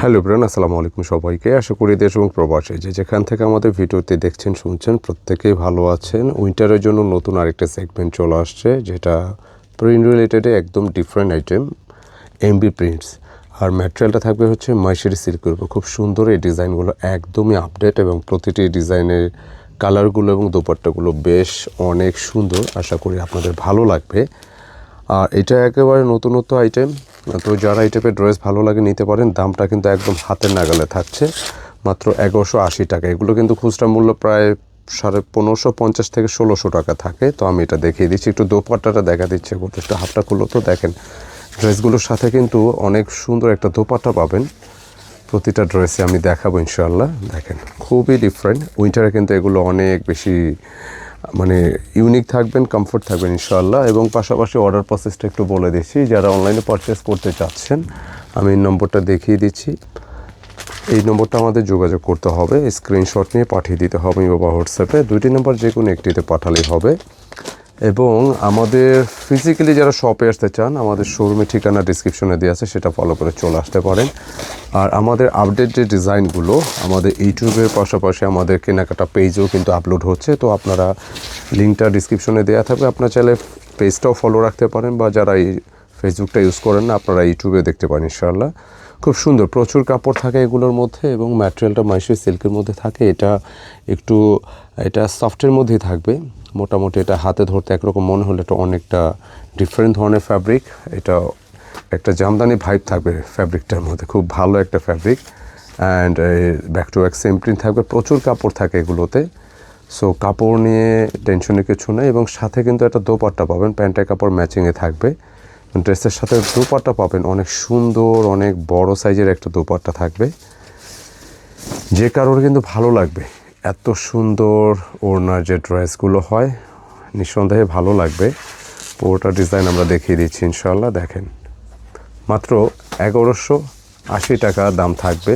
Hello bran, আসসালামু আলাইকুম সবাইকে। আশা করি দেশ এবং প্রবাসে যে যেখান থেকে আমাদের ভিডিওতে দেখছেন, শুনছেন, প্রত্যেকেই ভালো আছেন। উইন্টারের জন্য নতুন আরেকটা সেগমেন্ট চলে আসছে, যেটা প্রিন্ট রিলেটেডে একদম ডিফারেন্ট আইটেম এমবি প্রিন্টস আর ম্যাটেরিয়ালটা থাকবে হচ্ছে মাইশারি সিল্কের উপর। খুব সুন্দর এই ডিজাইনগুলো, একদমই আপডেট এবং প্রতিটি ডিজাইনের কালারগুলো এবং দোপাট্টাগুলো বেশ অনেক সুন্দর। আশা করি আপনাদের ভালো লাগবে। আর এটা একেবারে নতুনত্ব আইটেম তো যারা এই টাইপের ড্রেস ভালো লাগে নিতে পারেন, দামটা কিন্তু একদম হাতের নাগালে থাকছে। মাত্র এগারোশো আশি টাকা। এগুলো কিন্তু খুচরা মূল্য প্রায় সাড়ে পনেরোশো পঞ্চাশ থেকে ষোলোশো টাকা থাকে। তো আমি এটা দেখিয়ে দিচ্ছি। একটু দোপাট্টাটা দেখা দিচ্ছে করতে একটু হাফটা খুলো তো দেখেন। ড্রেসগুলোর সাথে কিন্তু অনেক সুন্দর একটা দোপাট্টা পাবেন। প্রতিটা ড্রেসে আমি দেখাবো ইনশাল্লাহ দেখেন, খুবই ডিফারেন্ট উইন্টারে কিন্তু এগুলো অনেক বেশি মানে ইউনিক থাকবেন কমফোর্ট থাকবেন ইনশাল্লাহ এবং পাশাপাশি অর্ডার প্রসেসটা একটু বলে দিচ্ছি, যারা অনলাইনে পারচেস করতে চাচ্ছেন, আমি এই নম্বরটা দেখিয়ে দিচ্ছি। এই নম্বরটা আমাদের যোগাযোগ করতে হবে স্ক্রিনশট নিয়ে পাঠিয়ে দিতে হবে বা হোয়াটসঅ্যাপে দুইটি নম্বর যে কোনো একটিতে পাঠালেই হবে। এবং আমাদের ফিজিক্যালি যারা শপে আসতে চান, আমাদের শোরুমের ঠিকানা ডিসক্রিপশনে দেওয়া আছে, সেটা ফলো করে চলে আসতে পারেন। আর আমাদের আপডেট যে ডিজাইনগুলো আমাদের ইউটিউবের পাশাপাশি আমাদের কেনাকাটা পেজেও কিন্তু আপলোড হচ্ছে। তো আপনারা লিঙ্কটা ডিসক্রিপশনে দেওয়া থাকবে। আপনার চাইলে পেজটাও ফলো রাখতে পারেন বা যারা এই ফেসবুকটা ইউজ করেন না, আপনারা ইউটিউবে দেখতে পারেন ইনশাআল্লাহ। খুব সুন্দর, প্রচুর কাপড় থাকে এগুলোর মধ্যে এবং ম্যাটেরিয়ালটা মাইশোর সিল্কের মধ্যে থাকে। এটা একটু, এটা সফটের মধ্যেই থাকবে। মোটামুটি এটা হাতে ধরতে একরকম মনে হলে এটা অনেকটা ডিফারেন্ট ধরনের ফ্যাব্রিক এটা একটা জামদানি ভাইব থাকবে ফ্যাব্রিকটার মধ্যে, খুব ভালো একটা fabric and back to back same print থাকবে, প্রচুর কাপড় থাকে এগুলোতে। সো কাপড় নিয়ে টেনশনের কিছু নেই এবং সাথে কিন্তু একটা দোপাট্টা পাবেন, প্যান্টের কাপড় ম্যাচিংয়ে থাকবে। ড্রেসের সাথে দোপাট্টা পাবেন, অনেক সুন্দর, অনেক বড় সাইজের একটা দোপাট্টা থাকবে। যে কারোর কিন্তু ভালো লাগবে, এত সুন্দর ওড়নার যে ড্রেসগুলো হয়, নিঃসন্দেহে ভালো লাগবে। পুরোটা ডিজাইন আমরা দেখিয়ে দিচ্ছি ইনশাল্লাহ দেখেন। মাত্র এগারোশো আশি টাকা দাম থাকবে।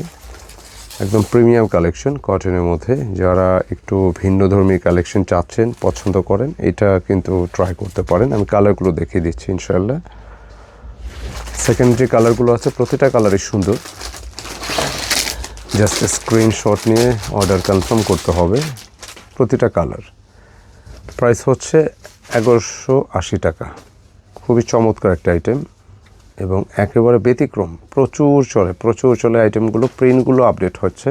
একদম প্রিমিয়াম কালেকশন কটনের মধ্যে। যারা একটু ভিন্নধর্মী কালেকশন চাচ্ছেন, পছন্দ করেন, এটা কিন্তু ট্রাই করতে পারেন। আমি কালারগুলো দেখিয়ে দিচ্ছি ইনশাল্লাহ সেকেন্ড যে কালারগুলো আছে, প্রতিটা কালারই সুন্দর। জাস্ট স্ক্রিনশট নিয়ে অর্ডার কনফার্ম করতে হবে, প্রতিটা কালার প্রাইস হচ্ছে এগারোশো আশি টাকা। খুবই চমৎকার একটা আইটেম এবং একেবারে ব্যতিক্রম। প্রচুর চলে প্রচুর চলে আইটেমগুলো প্রিন্টগুলো আপডেট হচ্ছে।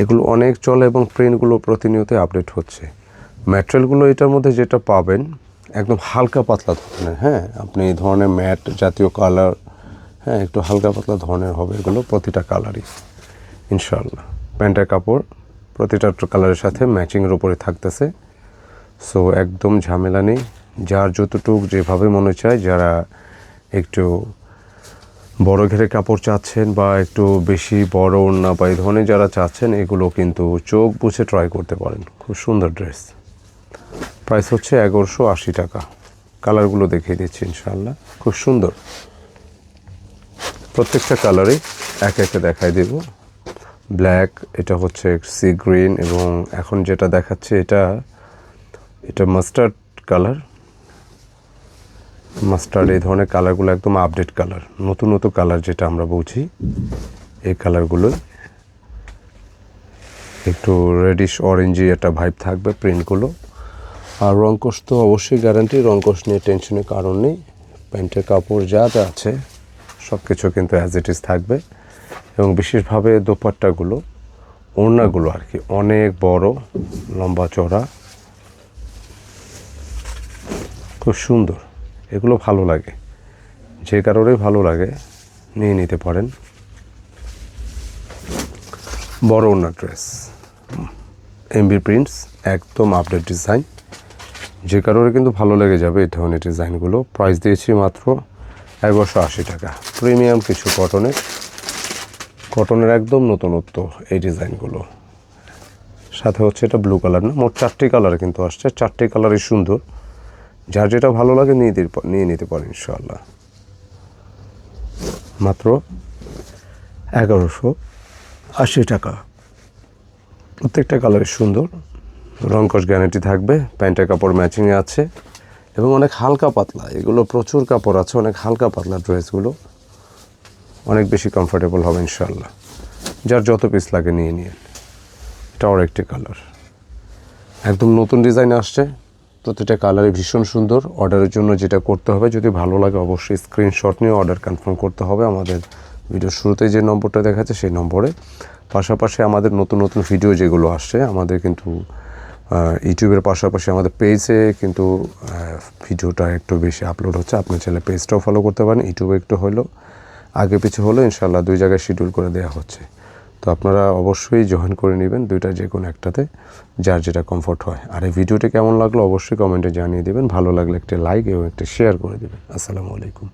এগুলো অনেক চলে এবং প্রিন্টগুলো প্রতিনিয়ত আপডেট হচ্ছে। ম্যাটেরিয়ালগুলো এটার মধ্যে যেটা পাবেন, একদম হালকা পাতলা ধরনের হ্যাঁ? আপনি এই ধরনের ম্যাট জাতীয় কালার হ্যাঁ? একটু হালকা পাতলা ধরনের হবে এগুলো প্রতিটা কালারই ইনশাল্লাহ প্যান্টের কাপড় প্রতিটা কালারের সাথে ম্যাচিংয়ের উপরে থাকতেছে। সো একদম ঝামেলা নেই। যার যতটুক যেভাবে মনে চায়, যারা একটু বড় ঘেরে কাপড় চাচ্ছেন বা একটু বেশি বড় ওড়না বা এই ধরনের যারা চাচ্ছেন, এগুলো কিন্তু চোখ বুঝে ট্রাই করতে পারেন। খুব সুন্দর ড্রেস প্রাইস হচ্ছে এগারোশো আশি টাকা। কালারগুলো দেখিয়ে দিচ্ছি ইনশাল্লাহ খুব সুন্দর। প্রত্যেকটা কালারে এক একে দেখাই দেব। ব্ল্যাক এটা হচ্ছে সি গ্রিন এবং এখন যেটা দেখাচ্ছে এটা এটা মাস্টার্ড কালার মাস্টার্ড এই ধরনের কালারগুলো একদম আপডেট কালার নতুন নতুন কালার যেটা আমরা বুঝি এই কালারগুলো একটু রেডিশ অরেঞ্জি একটা ভাইব থাকবে প্রিন্টগুলো আর রঙ্কশ তো অবশ্যই গ্যারান্টি রঙ্কশ নিয়ে টেনশনের কারণ নেই। প্যান্টের কাপড় যা যা আছে সব কিছু কিন্তু অ্যাজ ইট ইজ থাকবে। এবং বিশেষভাবে দোপাট্টাগুলো ওড়নাগুলো আর কি, অনেক বড়, লম্বা চড়া খুব সুন্দর। এগুলো ভালো লাগে। যে কারোরই ভালো লাগে, নিয়ে নিতে পারেন। বড় ওড়না ড্রেস। এমবি প্রিন্টস, একদম আপডেট ডিজাইন যে কারোর কিন্তু ভালো লেগে যাবে এই ধরনের ডিজাইনগুলো প্রাইস দিয়েছি মাত্র এগারোশো আশি টাকা। প্রিমিয়াম কিছু কটনের কটনের একদম নতুনত্ব এই ডিজাইনগুলো সাথে হচ্ছে এটা ব্লু কালার না, মোট চারটি কালার কিন্তু আসছে। চারটি কালারই সুন্দর। যার যেটা ভালো লাগে নিয়ে নিয়ে নিতে পারেন ইনশাল্লাহ মাত্র এগারোশো আশি টাকা। প্রত্যেকটা কালারই সুন্দর। রঙ্কশ গ্যারান্টি থাকবে, প্যান্টের কাপড় ম্যাচিংয়ে আছে, এবং অনেক হালকা পাতলা। এগুলো প্রচুর কাপড় আছে, অনেক হালকা পাতলা ড্রেসগুলো। অনেক বেশি কমফোর্টেবল হবে ইনশাল্লাহ যার যত পিস লাগে নিয়ে নিন। এটাও একটি কালার। একদম নতুন ডিজাইন আসছে। প্রতিটা কালারে ভীষণ সুন্দর। অর্ডারের জন্য যেটা করতে হবে, যদি ভালো লাগে অবশ্যই স্ক্রিনশট নিয়ে অর্ডার কনফার্ম করতে হবে। আমাদের ভিডিও শুরুতে যে নম্বরটা দেখাচ্ছে সেই নম্বরে। পাশাপাশি আমাদের নতুন নতুন ভিডিও যেগুলো আসছে, আমাদের কিন্তু ইউটিউবের পাশাপাশি আমাদের পেজে কিন্তু ভিডিওটা একটু বেশি আপলোড হচ্ছে। আপনি চাইলে পেজটাও ফলো করতে পারেন ইউটিউবে একটু হলো আগে পিছু হলো ইনশাল্লাহ দুই জায়গায় শিডিউল করে দেওয়া হচ্ছে। তো আপনারা অবশ্যই জয়েন করে নেবেন দুইটা যে কোনো একটাতে, যার যেটা কমফোর্ট হয়। আর এই ভিডিওটি কেমন লাগল অবশ্যই কমেন্টে জানিয়ে দেবেন। ভালো লাগলে একটা লাইক এবং একটা শেয়ার করে দেবেন। আসসালামু আলাইকুম।